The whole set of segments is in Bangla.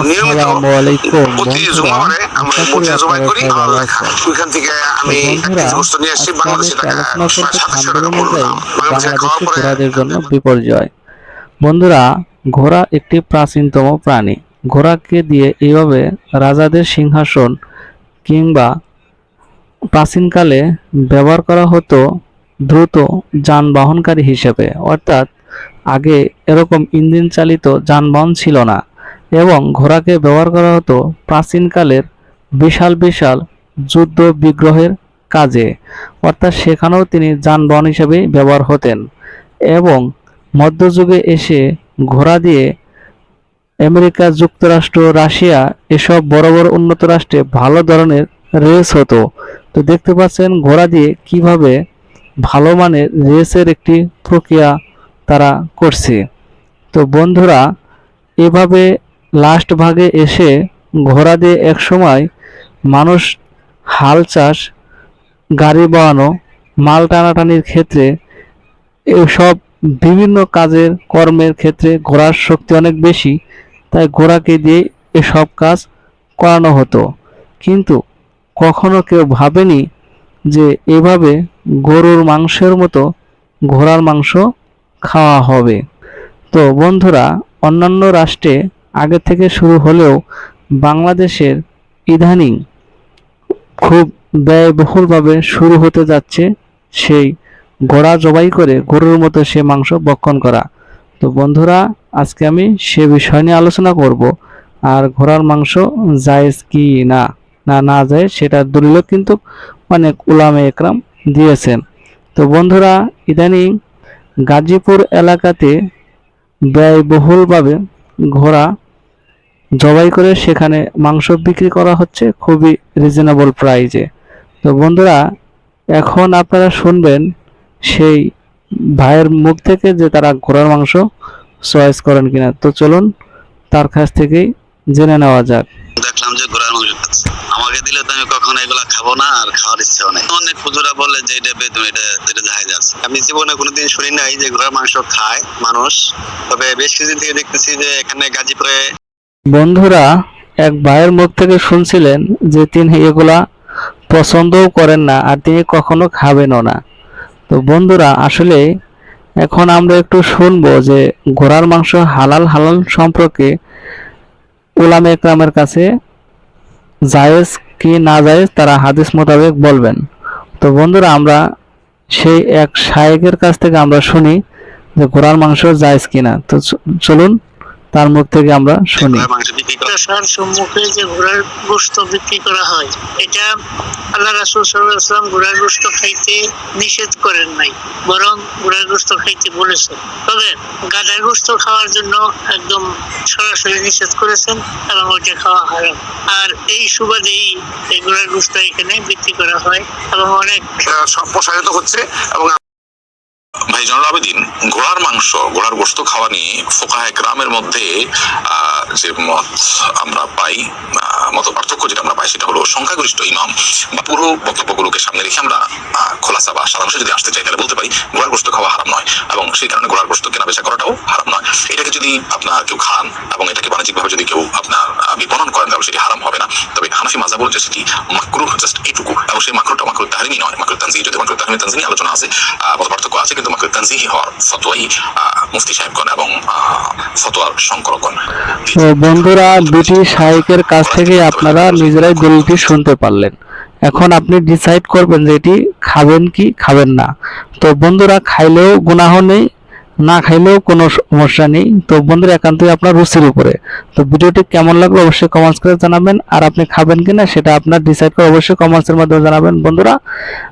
আসসালামু আলাইকুম প্রতি জুমাবারে আমরা করি আমার লেখা ওইখান থেকে আমি নিয়ে বাংলাদেশি টাকা বাংলাদেশে ঘোড়াদের জন্য বিপর্যয়। বন্ধুরা ঘোড়া একটি প্রাচীনতম প্রাণী। ঘোড়াকে দিয়ে এইভাবে রাজাদের সিংহাসন কিংবা প্রাচীনকালে ব্যবহার করা হতো দ্রুত যানবাহনকারী হিসেবে। অর্থাৎ আগে এরকম ইঞ্জিন চালিত যানবাহন ছিল না। এবং ঘোড়াকে ব্যবহার করা হতো প্রাচীনকালের বিশাল বিশাল যুদ্ধ বিগ্রহের কাজে। অর্থাৎ সেখানেও তিনি যানবাহন হিসেবে ব্যবহার হতেন এবং মধ্যযুগে এসে ঘোড়া দিয়ে আমেরিকা, যুক্তরাষ্ট্র, রাশিয়া এসব বড় বড় উন্নত রাষ্ট্রে ভালো ধরনের রেস হতো। তো দেখতে পাচ্ছেন ঘোড়া দিয়ে কীভাবে ভালো মানের রেসের একটি প্রক্রিয়া তারা করছে। তো বন্ধুরা, এভাবে লাস্ট ভাগে এসে ঘোড়া দিয়ে এক সময় মানুষ হাল চাষ, গাড়ি বানানো, মাল টানাটানির ক্ষেত্রে এসব বিভিন্ন কাজের কর্মের ক্ষেত্রে ঘোড়ার শক্তি অনেক বেশি, তাই ঘোড়াকে দিয়ে এসব কাজ করানো হতো। কিন্তু কখনো কেউ ভাবেনি যে এভাবে গরুর মাংসের মতো ঘোড়ার মাংস খাওয়া হবে। তো বন্ধুরা, অন্যান্য রাষ্ট্রে আগে থেকে শুরু হলেও বাংলাদেশের ইদানিং খুব ব্যয়বহুলভাবে শুরু হতে যাচ্ছে সেই ঘোড়া জবাই করে গরুর মতো সে মাংস ভক্ষণ করা। তো বন্ধুরা, আজকে আমি সে বিষয় নিয়ে আলোচনা করব, আর ঘোড়ার মাংস জায়েজ কি না? না না যায় সেটার দলিল কিন্তু অনেক উলামে একরাম দিয়েছেন। তো বন্ধুরা, ইদানিং গাজীপুর এলাকাতে ব্যয়বহুলভাবে ঘোড়া জবাই করে সেখানে মাংস বিক্রি করা হচ্ছে খুবই রিজনেবল প্রাইজে তো বন্ধুরা, এখন আপনারা শুনবেন সেই ভাইয়ের মুখ থেকে যে তারা ঘোড়ার মাংস চয়েস করেন কিনা। তো চলুন, তার কাছ থেকেই জেনে নেওয়া যাক। দেখলাম যে ঘোড়ার মাংস। আমাকে দিলে তো আমি কখনো খাব না আর খাওয়ার ইচ্ছাও নেই। অনেক হুজুরা বলে যে এটা বেদম এটা এটা জাহেজ আছে আমি জীবনে কোনোদিন শুনি নাই যে ঘোড়ার মাংস খায় মানুষ। তবে বেশ কিছুদিন থেকে দেখতেছি যে এখানে গাজীপুরে বন্ধুরা, এক ভাইয়ের মুখ থেকে শুনছিলেন যে তিনি এগুলা পছন্দও করেন না আর তিনি কখনো খাবেনও না। তো বন্ধুরা, আসলে এখন আমরা একটু শুনব যে ঘোড়ার মাংস হালাল হালাল সম্পর্কে উলামে একরামের কাছে জায়েজ কি না যায় তারা হাদিস মোতাবেক বলবেন। তো বন্ধুরা, আমরা সেই এক শায়েকের কাছ থেকে আমরা শুনি যে ঘোড়ার মাংস জায়েজ কিনা। তো চলুন তার মুখ থেকে আমরা শুনি। সম্মুখে যে ঘোড়ার গোস্ত বিক্রি করা হয় এটা আল্লাহ রাসুল সাল্লাম ঘোড়ার গোস্ত খাইতে নিষেধ করেন নাই বরং ঘোড়ার গোস্ত খাইতে বলেছেন। তবে গাধার গোস্ত খাওয়ার জন্য একদম সরাসরি নিষেধ করেছেন এবং ওইটা খাওয়া হারাম। আর এই সুবাদেই এই ঘোড়ার গোস্ত এখানে বিক্রি করা হয় এবং অনেক প্রসারিত হচ্ছে এবং ভাই জনাল আবেদিন ঘোড়ার মাংস ঘোড়ার গোস্ত খাওয়া নিয়ে ফোকাহে গ্রামের মধ্যে যে মত আমরা পাই মত পার্থক্য যেটা আমরা পাই সেটা হলো সংখ্যাগরিষ্ঠ ইমাম বা পুরো বক্তব্যগুলোকে সামনে রেখে আমরা খোলাসা বা সারাংশ যদি আসতে চাই, তাহলে বলতে পারি ঘোড়ার গোস্ত খাওয়া হারাম নয় এবং সেই কারণে ঘোড়ার গোস্ত কেনা বেচা করাটাও হারাম নয়। এটাকে যদি আপনার কেউ খান এবং এটাকে বাণিজ্যিকভাবে যদি কেউ আপনার বিপণন করেন, তাহলে সেটি হারাম হবে না। তবে হানাফি মাজা বলছে সেটি মাকরু জাস্ট এইটুকু এবং সেই মাকরু নয়। যদি তাহমিদ তানজিনি আলোচনা আছে মত পার্থক্য আছে, কিন্তু তানজিহি হওয়ার ফতোয়াই মুফতি সাহেবগণ এবং ফতোয়ার সংকলকগণ। তো বন্ধুরা দুটি শাইকের কাছ থেকে আপনারা নিজেরাই দলিলটি শুনতে পারলেন। এখন আপনি ডিসাইড করবেন যে এটি খাবেন কি, খাবেন না। তো বন্ধুরা, খাইলেও গুনাহ নেই না খাইলেও কোনো সমস্যা নেই। তো বন্ধুরা একান্তই আপনার রুচির উপরে। তো ভিডিওটি কেমন লাগল অবশ্যই কমেন্টস করে জানাবেন। আর আপনি খাবেন কিনা সেটা আপনার ডিসাইড করে অবশ্যই কমেন্টসের মাধ্যমে জানাবেন বন্ধুরা।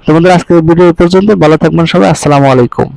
তো বন্ধুরা, আজকের ভিডিও পর্যন্ত। ভালো থাকবেন সবাই। আসসালামু আলাইকুম।